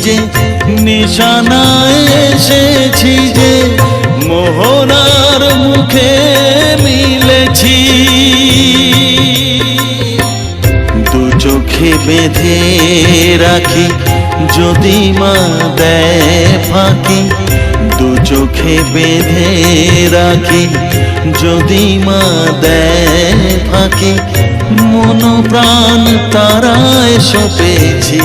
খুঁজে নিশানায় এসেছি যে মোহনার মুখে মিলেছি। দু চোখে বেঁধে রাখি যদি মা দেয় ফাঁকি। দু চোখে বেঁধে রাখি যদি মা দেয় ফাঁকি। মন প্রাণ তারায় সপেছি।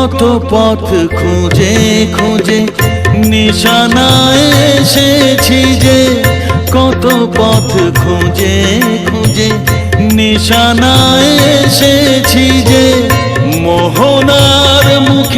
কত পথ খুঁজে খুঁজে নিশানায় এসেছি যে কত পথ খুঁজে খুঁজে নিশানায় এসেছি যে মোহনার মুখে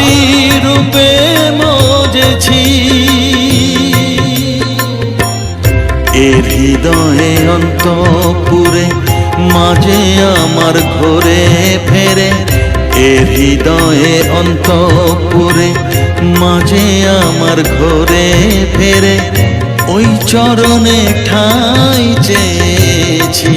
তারারি রূপে মজেছি। এর হৃদয়ে অন্তপুরে, মাঝে আমার ঘরে ফেরে। এর হৃদয়ে অন্তপুরে, মাঝে আমার ঘরে ফেরে। ওই চরণে ঠাই চেয়েছি।